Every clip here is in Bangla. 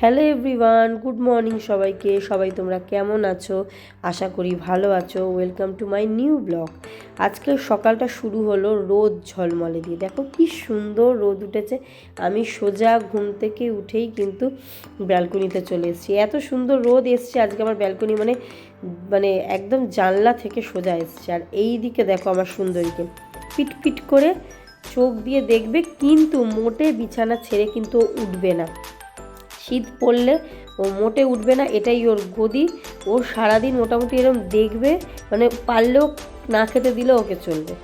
হ্যালো এভরিওয়ান, গুড মর্নিং সবাইকে। সবাই তোমরা কেমন আছো? আশা করি ভালো আছো। Welcome to my new blog. আজকে সকালটা শুরু হলো রোদ ঝলমলে দিয়ে। দেখো কি সুন্দর রোদ উঠেছে। আমি সোজা ঘুম থেকে উঠেই কিন্তু ব্যালকনিতে চলে এসেছি। এত সুন্দর রোদ এসছে, আজকে আমার ব্যালকনি মানে মানে একদম জানলা থেকে সোজা এসছে। আর এই দিকে দেখো আমার সুন্দরীকে। পিট পিট করে চোখ দিয়ে দেখবে, কিন্তু মোটে বিছানা ছেড়ে কিন্তু উঠবে না। শীত পড়লে ও মোটে উঠবে না, এটাই ওর গদি। ও সারাদিন মোটামুটি এরকম দেখবে মানে পারলেও না খেতে দিলেও ওকে চলবে।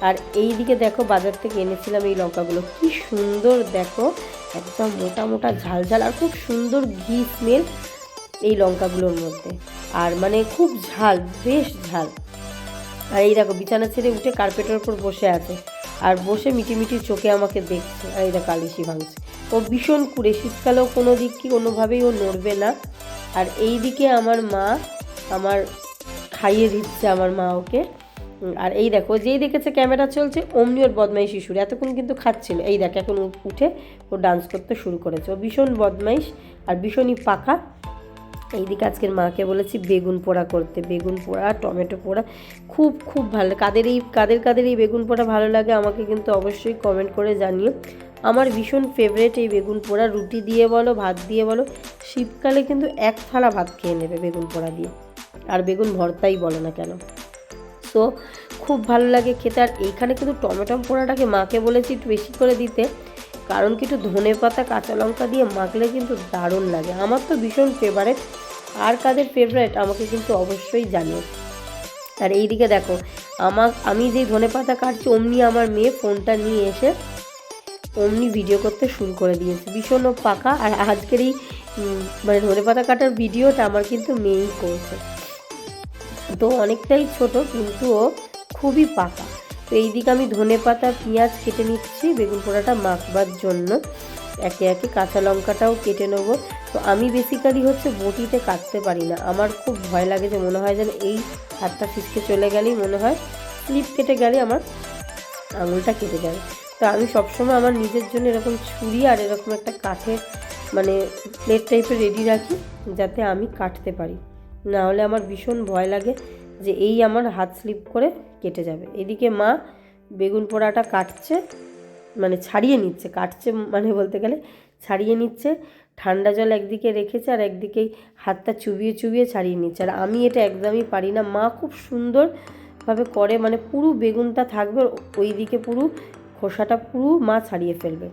আর এই দিকে দেখো, বাজার থেকে এনেছিলাম এই লঙ্কাগুলো। কি সুন্দর দেখো, একদম মোটা মোটা ঝাল ঝাল আর খুব সুন্দর ঘি স্মেল এই লঙ্কাগুলোর মধ্যে। আর মানে খুব ঝাল, বেশ ঝাল। আর এই দেখো, বিছানা ছেড়ে উঠে কার্পেটের ওপর বসে আছে। আর বসে মিটি মিটি চোখে আমাকে দেখছে। আর এই দেখো, আলিশি ভাঙছে। ও ভীষণ কুড়ে। শীতকালেও কোনো দিক কি কোনোভাবেই ও নড়বে না। আর এই দিকে আমার মা আমার খাইয়ে দিচ্ছে আমার মা ওকে। আর এই দেখো, যেই দেখেছে ক্যামেরা চলছে, অমনি ওর বদমাইশি শিশুর। এতক্ষণ কিন্তু খাচ্ছিল। এই দেখ, এখন উঠে ও ডান্স করতে শুরু করেছে। ও ভীষণ বদমাইশ আর ভীষণই পাকা। এইদিকে আজকের মাকে বলেছি বেগুন পোড়া করতে। বেগুন পোড়া, টমেটো পোড়া খুব খুব ভালো কাদের এই, কাদের কাদের এই বেগুন পোড়া ভালো লাগে আমাকে কিন্তু অবশ্যই কমেন্ট করে জানিও। আমার ভীষণ ফেভারেট এই বেগুন পোড়া। রুটি দিয়ে বলো, ভাত দিয়ে বলো, শীতকালে কিন্তু এক থালা ভাত খেয়ে নেবে বেগুন পোড়া দিয়ে। আর বেগুন ভর্তাই বলো না কেন। সো খুব ভালো লাগে খেতে। আর এইখানে কিন্তু টমেটো পোড়াটাকে মাকে বলেছি একটু বেশি করে দিতে। কারণ কি একটু ধনে পাতা, কাঁচা লঙ্কা দিয়ে মাখলে কিন্তু দারুণ লাগে। আমার তো ভীষণ ফেভারেট আর কাদের ফেভারেট আমাকে কিন্তু অবশ্যই জানিও। আর এইদিকে দেখো আমার আমি যেই ধনে পাতা কাটছি, অমনি আমার মেয়ে ফোনটা নিয়ে এসে অমনি ভিডিও করতে শুরু করে দিয়েছে। ভীষণ পাকা আর আজকের এই মানে ধনে পাতা কাটার ভিডিওটা আমার কিন্তু মেয়েই করছে তো অনেকটাই ছোট, কিন্তু ও খুবই পাকা। তো এইদিকে আমি ধনে পাতা, পেঁয়াজ কেটে নিচ্ছি, বেগুন পোড়াটা মাখবার জন্য। একে একে কাঁচা লঙ্কাটাও কেটে নেব। তো আমি বেসিক্যালি হচ্ছে বটিতে কাটতে পারি না। আমার খুব ভয় লাগে যে মনে হয় যেন এই হাতটা ফিসকে চলে গেলেই মনে হয় স্লিপ কেটে গেলে আমার আঙুলটা কেটে যাবে তো আমি সবসময় আমার নিজের জন্য এরকম ছুরি আর এরকম একটা কাঠের মানে প্লেট টাইপের রেডি রাখি, যাতে আমি কাটতে পারি। না হলে আমার ভীষণ ভয় লাগে যে এই আমার হাত স্লিপ করে কেটে যাবে। এদিকে মা বেগুন পোড়াটা কাটছে মানে ছাড়িয়ে নিচ্ছে, কাটছে মানে বলতে গেলে ছাড়িয়ে নিচ্ছে, ঠান্ডা জল একদিকে রেখেছে আর একদিকেই হাতটা চুবিয়ে চুবিয়ে ছাড়িয়ে নিচ্ছে। আর আমি এটা একদমই পারি না। মা খুব সুন্দরভাবে করে মানে পুরো বেগুনটা থাকবে ওই দিকে পুরো খোসাটা পুরো মা ছাড়িয়ে ফেলবে।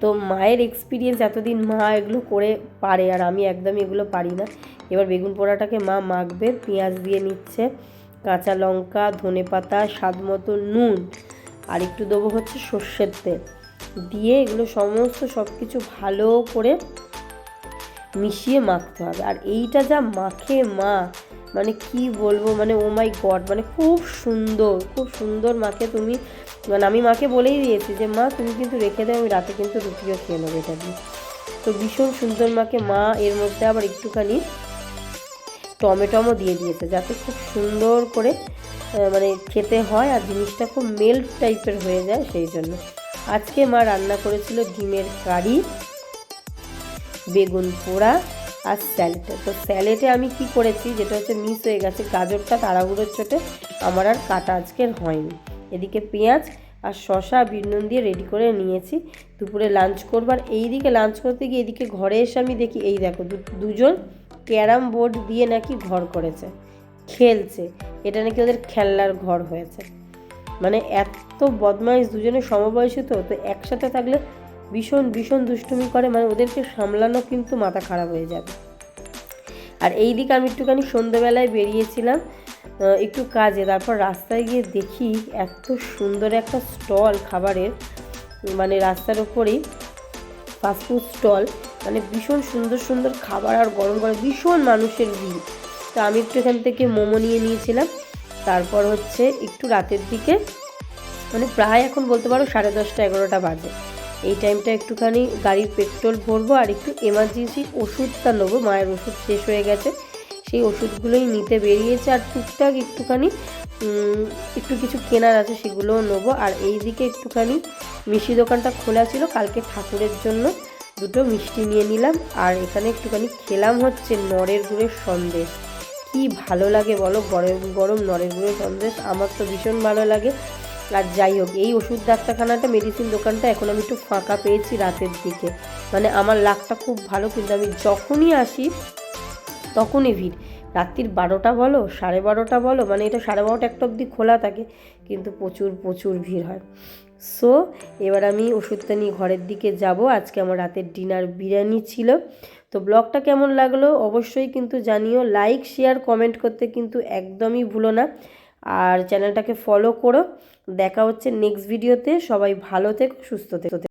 তো মায়ের এক্সপিরিয়েন্স এতদিন মা এগুলো করে পারে আর আমি একদমই এগুলো পারি না। এবার বেগুন পোড়াটাকে মা মাখবে, পেঁয়াজ দিয়ে নিচ্ছে, কাঁচা লঙ্কা, ধনে পাতা, স্বাদ মতো নুন আর একটু দেবো হচ্ছে সর্ষের তেল। দিয়ে এগুলো সমস্ত সব কিছু ভালো করে মিশিয়ে মাখতে হবে। আর এইটা যা মাখে মা মানে কি বলব মানে ও মাই গড মানে খুব সুন্দর খুব সুন্দর মাকে তুমি মানে আমি মাকে বলেই দিয়েছি যে, মা, তুমি কিন্তু রেখে দাও, আমি রাতে কিন্তু রুটিও খেয়ে নেব এটা দিয়ে। তো ভীষণ সুন্দর মাকে মা এর মধ্যে আবার একটুখানি টমেটোমও দিয়ে দিয়েছে, যাতে খুব সুন্দর করে মানে খেতে হয় আর জিনিসটা খুব মেল্ট টাইপের হয়ে যায় সেই জন্য। আজকে মা রান্না করেছিল ডিমের কারি, বেগুন পোড়া আর স্যালেটে তো স্যালেটে আমি কি করেছি, যেটা হচ্ছে মিস হয়ে গেছে, গাজরটা তাড়াহুড়োর চোটে আমার আর কাটা আজকের হয়নি। এদিকে পেঁয়াজ আর শশা বিনুন দিয়ে রেডি করে নিয়েছি। দুপুরে লাঞ্চ করবার এই দিকে লাঞ্চ করতে গিয়ে এদিকে ঘরে এসে আমি দেখি, এই দেখো দুজন ক্যারাম বোর্ড দিয়ে নাকি ঘর করেছে, খেলছে। এটা নাকি ওদের খেলনার ঘর হয়েছে। মানে এত বদমাইশ, দুজনে সমবয়সী তো তো একসাথে থাকলে ভীষণ ভীষণ দুষ্টুমি করে মানে ওদেরকে সামলানো কিন্তু মাথা খারাপ হয়ে যাবে। আর এই দিকে আমি একটুখানি সন্ধ্যেবেলায় বেরিয়েছিলাম একটু কাজে, তারপর রাস্তায় গিয়ে দেখি এত সুন্দর একটা স্টল খাবারের মানে রাস্তার ওপরেই ফাস্টফুড স্টল মানে ভীষণ সুন্দর সুন্দর খাবার আর গরম গরম, ভীষণ মানুষের ভিড়। তো আমি একটু এখান থেকে মোমো নিয়ে নিয়েছিলাম, তারপর হচ্ছে একটু রাতের দিকে মানে প্রায় এখন বলতে পারো সাড়ে দশটা, এগারোটা বাজে। এই টাইমটা একটুখানি গাড়ির পেট্রোল ভরবো আর একটু এমার্জেন্সি ওষুধটা নেব। মায়ের ওষুধ শেষ হয়ে গেছে। সেই ওষুধগুলোই নিতে বেরিয়েছে আর টুকটাক একটুখানি একটু কিছু কেনার আছে সেগুলোও নেব। আর এই দিকে একটুখানি মিষ্টি দোকানটা খোলা ছিল, কালকে ঠাকুরের জন্য দুটো মিষ্টি নিয়ে নিলাম। আর এখানে একটুখানি খেলাম হচ্ছে নরের গুড়ের সন্দেশ। কি ভালো লাগে বলো, গরম গরম নরের গুড়ের সন্দেশ। আমার তো ভীষণ ভালো লাগে। আর যাই হোক, এই ওষুধ ডাক্তারখানাটা মেডিসিন দোকানটা এখন আমি একটু ফাঁকা পেয়েছি রাতের দিকে। মানে আমার লাকটা খুব ভালো, কিন্তু আমি যখনই আসি, তখনই ভিড়। রাত্রির বারোটা বলো, সাড়ে বারোটা বলো মানে এটা সাড়ে বারোটা একটা অবধি খোলা থাকে, কিন্তু প্রচুর প্রচুর ভিড় হয়। সো এবার আমি ওষুধটা নিয়ে ঘরের দিকে যাব। আজকে আমার রাতের ডিনার বিরিয়ানি ছিল। তো ব্লগটা কেমন লাগল অবশ্যই কিন্তু জানিও। লাইক শেয়ার কমেন্ট করতে কিন্তু একদমই ভুলো না। আর চ্যানেলটাকে ফলো করো। দেখা হচ্ছে নেক্সট ভিডিওতে সবাই ভালো থেকো সুস্থ থেকো।